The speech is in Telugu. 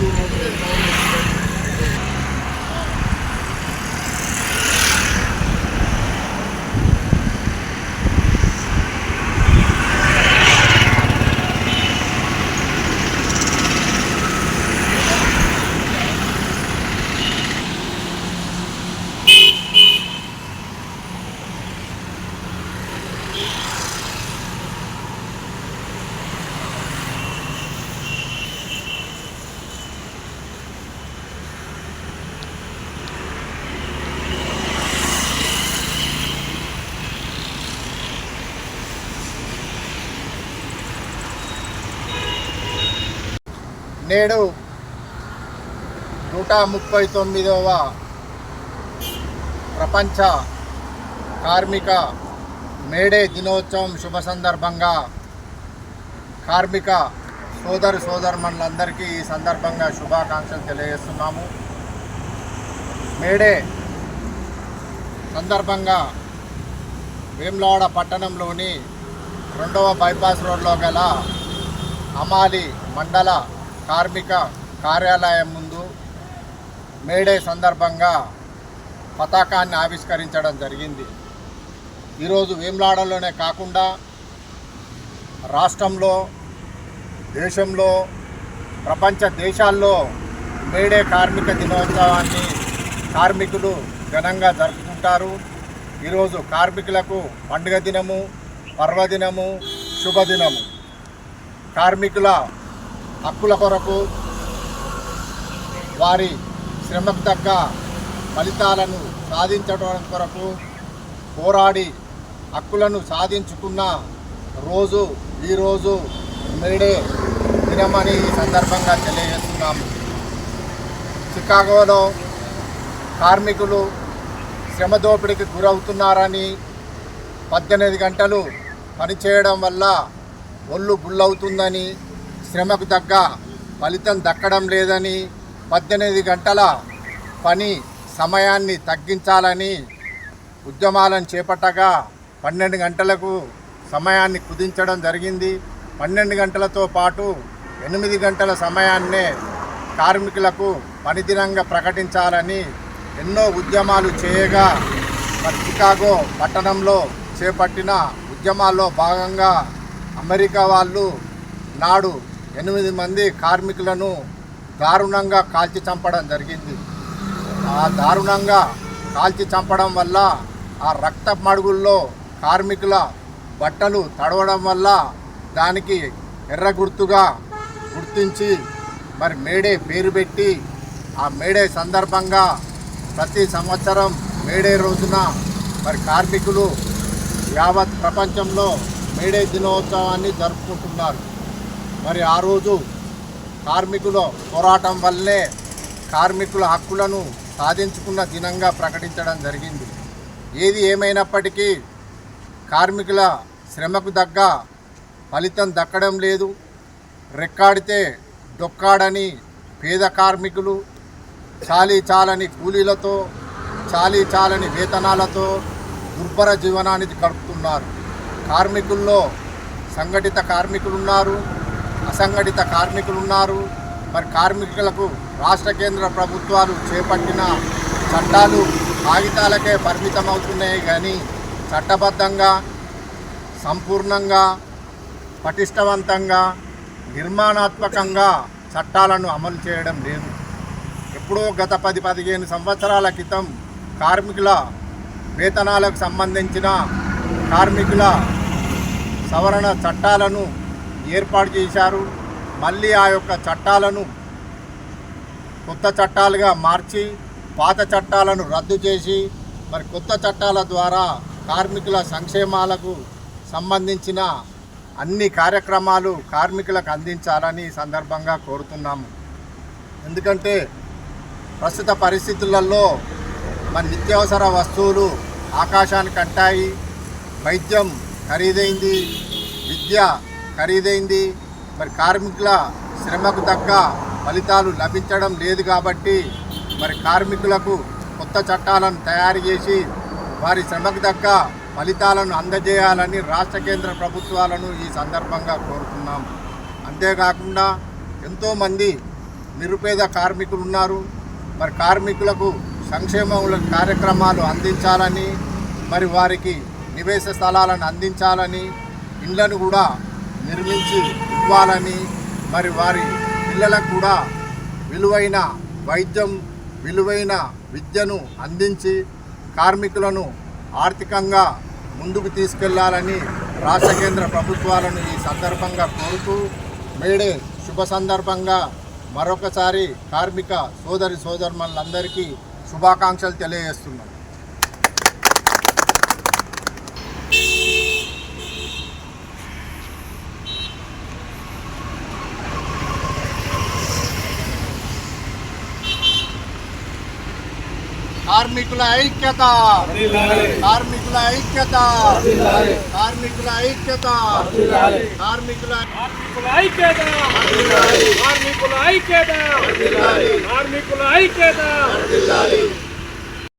どうぞ。నేడు నూట ముప్పై తొమ్మిదవ ప్రపంచ కార్మిక మేడే దినోత్సవం శుభ సందర్భంగా కార్మిక సోదరు సోదరుమణులందరికీ ఈ సందర్భంగా శుభాకాంక్షలు తెలియజేస్తున్నాము. మేడే సందర్భంగా వేములవాడ పట్టణంలోని రెండవ బైపాస్ రోడ్లో గల అమాలి మండల కార్మిక కార్యాలయం ముందు మేడే సందర్భంగా పతాకాన్ని ఆవిష్కరించడం జరిగింది. ఈరోజు వేములాడలోనే కాకుండా రాష్ట్రంలో దేశంలో ప్రపంచ దేశాల్లో మేడే కార్మిక దినోత్సవాన్ని కార్మికులు ఘనంగా జరుపుకుంటారు. ఈరోజు కార్మికులకు పండుగ దినము పర్వదినము శుభదినము. కార్మికుల హక్కుల కొరకు వారి శ్రమకు తగ్గ ఫలితాలను సాధించడం కొరకు పోరాడి హక్కులను సాధించుకున్న రోజు ఈరోజు మేడే దినమని ఈ సందర్భంగా తెలియజేస్తున్నాము. చికాగోలో కార్మికులు శ్రమ దోపిడీకి గురవుతున్నారని పద్దెనిమిది గంటలు పనిచేయడం వల్ల ఒళ్ళు గుల్లవుతుందని శ్రమకు తగ్గ ఫలితం దక్కడం లేదని పద్దెనిమిది గంటల పని సమయాన్ని తగ్గించాలని ఉద్యమాలను చేపట్టగా పన్నెండు గంటలకు సమయాన్ని కుదించడం జరిగింది. పన్నెండు గంటలతో పాటు ఎనిమిది గంటల సమయాన్నే కార్మికులకు పనిదినంగా ప్రకటించాలని ఎన్నో ఉద్యమాలు చేయగా మరి చికాగో పట్టణంలో చేపట్టిన ఉద్యమాల్లో భాగంగా అమెరికా వాళ్ళు నాడు ఎనిమిది మంది కార్మికులను దారుణంగా కాల్చి చంపడం జరిగింది. ఆ దారుణంగా కాల్చి చంపడం వల్ల ఆ రక్త మడుగుల్లో కార్మికుల బట్టలు తడవడం వల్ల దానికి ఎర్ర గుర్తుగా గుర్తించి మరి మేడే పేరు పెట్టి ఆ మేడే సందర్భంగా ప్రతి సంవత్సరం మేడే రోజున మరి కార్మికులు యావత్ ప్రపంచంలో మేడే దినోత్సవాన్ని జరుపుకుంటున్నారు. మరి ఆ రోజు కార్మికుల పోరాటం వల్లే కార్మికుల హక్కులను సాధించుకున్న దినంగా ప్రకటించడం జరిగింది. ఏది ఏమైనప్పటికీ కార్మికుల శ్రమకు తగ్గ ఫలితం దక్కడం లేదు. రెక్కాడితే డొక్కాడని పేద కార్మికులు చాలీ చాలని కూలీలతో చాలీ చాలని వేతనాలతో దుర్భర జీవనాన్ని గడుపుతున్నారు కార్మికుల్లో సంఘటిత కార్మికులు ఉన్నారు అసంఘటిత కార్మికులు ఉన్నారు మరి కార్మికులకు రాష్ట్ర కేంద్ర ప్రభుత్వాలు చేపట్టిన చట్టాలు కాగితాలకే పరిమితమవుతున్నాయి కానీ చట్టబద్ధంగా సంపూర్ణంగా పటిష్టవంతంగా నిర్మాణాత్మకంగా చట్టాలను అమలు చేయడం లేదు. ఎప్పుడో గత పది పదిహేను సంవత్సరాల క్రితం కార్మికుల వేతనాలకు సంబంధించిన కార్మికుల సవరణ చట్టాలను ఏర్పాటు చేశారు. మళ్ళీ ఆ యొక్క చట్టాలను కొత్త చట్టాలుగా మార్చి పాత చట్టాలను రద్దు చేసి మరి కొత్త చట్టాల ద్వారా కార్మికుల సంక్షేమాలకు సంబంధించిన అన్ని కార్యక్రమాలు కార్మికులకు అందించాలని సందర్భంగా కోరుతున్నాము. ఎందుకంటే ప్రస్తుత పరిస్థితులలో మరి నిత్యావసర వస్తువులు ఆకాశానికి అంటాయి వైద్యం ఖరీదైంది విద్య ఖరీదైంది. మరి కార్మికుల శ్రమకు తగ్గ ఫలితాలు లభించడం లేదు కాబట్టి మరి కార్మికులకు కొత్త చట్టాలను తయారు చేసి వారి శ్రమకు తగ్గ ఫలితాలను అందజేయాలని రాష్ట్ర కేంద్ర ప్రభుత్వాలను ఈ సందర్భంగా కోరుతున్నాం. అంతేకాకుండా ఎంతోమంది నిరుపేద కార్మికులు ఉన్నారు. మరి కార్మికులకు సంక్షేమముల కార్యక్రమాలు అందించాలని మరి వారికి నివేశ స్థలాలను అందించాలని ఇండ్లను కూడా నిర్మించి ఇవ్వాలని మరి వారి పిల్లలకు కూడా విలువైన వైద్యం విలువైన విద్యను అందించి కార్మికులను ఆర్థికంగా ముందుకు తీసుకెళ్ళాలని రాష్ట్ర కేంద్ర ప్రభుత్వాలను ఈ సందర్భంగా కోరుతూ మేడే శుభ సందర్భంగా మరొకసారి కార్మిక సోదరి సోదరులందరికీ శుభాకాంక్షలు తెలియజేస్తున్నాను కార్మికుల ఐక్యత కార్మికుల ఐక్యత కార్మికుల ఐక్యత కార్మికుల కార్మికుల ఐక్యత కార్మికుల ఐక్యత కార్మికుల ఐక్యత